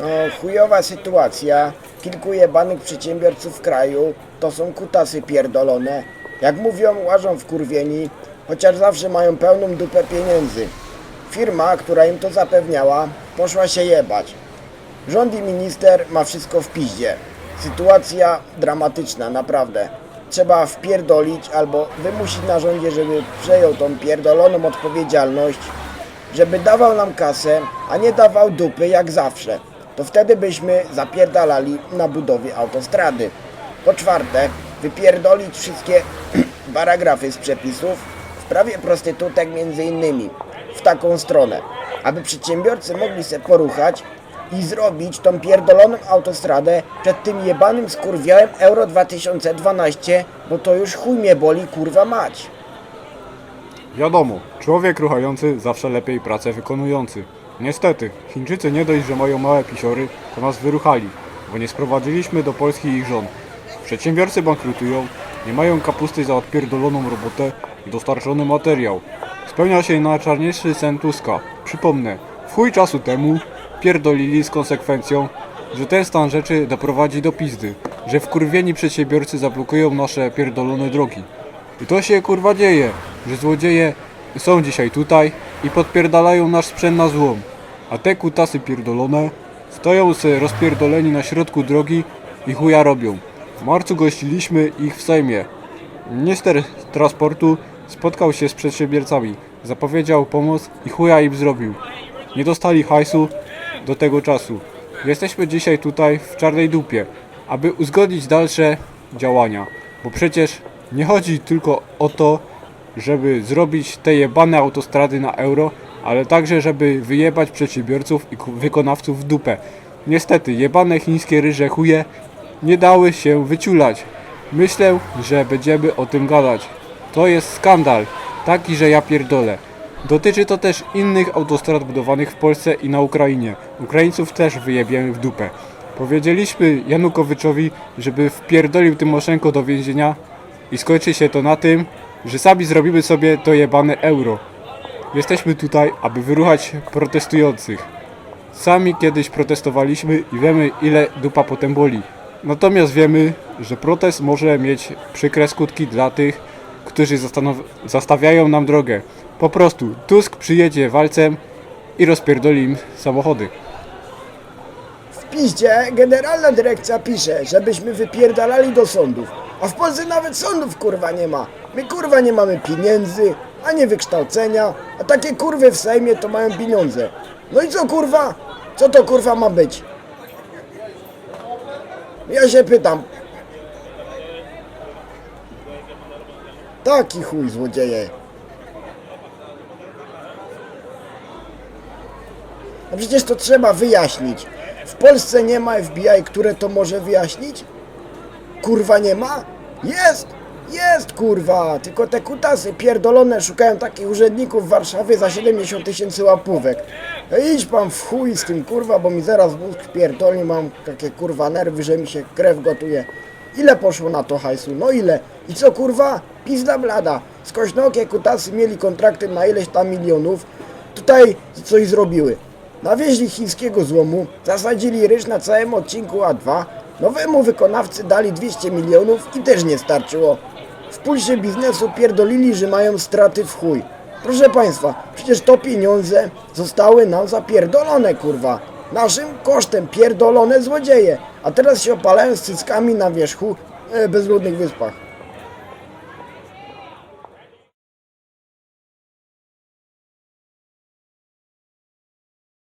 No, chujowa sytuacja. Kilku jebanych przedsiębiorców w kraju to są kutasy pierdolone. Jak mówią, łażą w kurwieni, chociaż zawsze mają pełną dupę pieniędzy. Firma, która im to zapewniała, poszła się jebać. Rząd i minister ma wszystko w piździe. Sytuacja dramatyczna, naprawdę. Trzeba wpierdolić albo wymusić na rządzie, żeby przejął tą pierdoloną odpowiedzialność, żeby dawał nam kasę, a nie dawał dupy jak zawsze. To wtedy byśmy zapierdalali na budowie autostrady. Po czwarte, wypierdolić wszystkie paragrafy z przepisów w prawie prostytutek między innymi w taką stronę, aby przedsiębiorcy mogli se poruchać i zrobić tą pierdoloną autostradę przed tym jebanym skurwiałem Euro 2012, bo to już chuj mnie boli kurwa mać. Wiadomo, człowiek ruchający zawsze lepiej pracę wykonujący. Niestety, Chińczycy nie dość, że mają małe pisiory, to nas wyruchali, bo nie sprowadziliśmy do Polski ich żon. Przedsiębiorcy bankrutują, nie mają kapusty za odpierdoloną robotę i dostarczony materiał. Spełnia się najczarniejszy sen Tuska. Przypomnę, w chuj czasu temu pierdolili z konsekwencją, że ten stan rzeczy doprowadzi do pizdy, że wkurwieni przedsiębiorcy zablokują nasze pierdolone drogi. I to się kurwa dzieje, że złodzieje są dzisiaj tutaj i podpierdalają nasz sprzęt na złom. A te kutasy pierdolone stoją se rozpierdoleni na środku drogi i chuja robią. W marcu gościliśmy ich w Sejmie. Minister transportu spotkał się z przedsiębiorcami, zapowiedział pomoc i chuja im zrobił. Nie dostali hajsu do tego czasu. Jesteśmy dzisiaj tutaj w czarnej dupie, aby uzgodnić dalsze działania, bo przecież nie chodzi tylko o to, żeby zrobić te jebane autostrady na euro, ale także żeby wyjebać przedsiębiorców i wykonawców w dupę. Niestety, jebane chińskie ryże chuje nie dały się wyciulać. Myślę, że będziemy o tym gadać. To jest skandal, taki, że ja pierdolę. Dotyczy to też innych autostrad budowanych w Polsce i na Ukrainie. Ukraińców też wyjebiemy w dupę. Powiedzieliśmy Janukowyczowi, żeby wpierdolił Tymoszenko do więzienia i skończy się to na tym, że sami zrobimy sobie to jebane euro. Jesteśmy tutaj, aby wyruchać protestujących. Sami kiedyś protestowaliśmy i wiemy ile dupa potem boli. Natomiast wiemy, że protest może mieć przykre skutki dla tych, którzy zastawiają nam drogę. Po prostu Tusk przyjedzie walcem i rozpierdoli im samochody. W piździe generalna dyrekcja pisze, żebyśmy wypierdalali do sądów. A w Polsce nawet sądów kurwa nie ma. My kurwa nie mamy pieniędzy, ani wykształcenia, a takie kurwy w Sejmie to mają pieniądze. No i co kurwa? Co to kurwa ma być? Ja się pytam. Taki chuj złodzieje. No przecież to trzeba wyjaśnić. W Polsce nie ma FBI, które to może wyjaśnić? Kurwa nie ma? Jest! Jest kurwa! Tylko te kutasy pierdolone szukają takich urzędników w Warszawie za 70 tysięcy łapówek. No idź pan w chuj z tym kurwa, bo mi zaraz mózg pierdolni, mam takie kurwa nerwy, że mi się krew gotuje. Ile poszło na to hajsu? No ile? I co kurwa? Pizda blada. Skośnokie kutasy mieli kontrakty na ileś tam milionów. Tutaj coś zrobiły. Nawieźli chińskiego złomu, zasadzili ryż na całym odcinku A2, nowemu wykonawcy dali 200 milionów i też nie starczyło. Pulsie biznesu pierdolili, że mają straty w chuj. Proszę Państwa, przecież to pieniądze zostały nam zapierdolone, kurwa. Naszym kosztem pierdolone złodzieje, a teraz się opalają z cyckami na wierzchu e, bezludnych wyspach.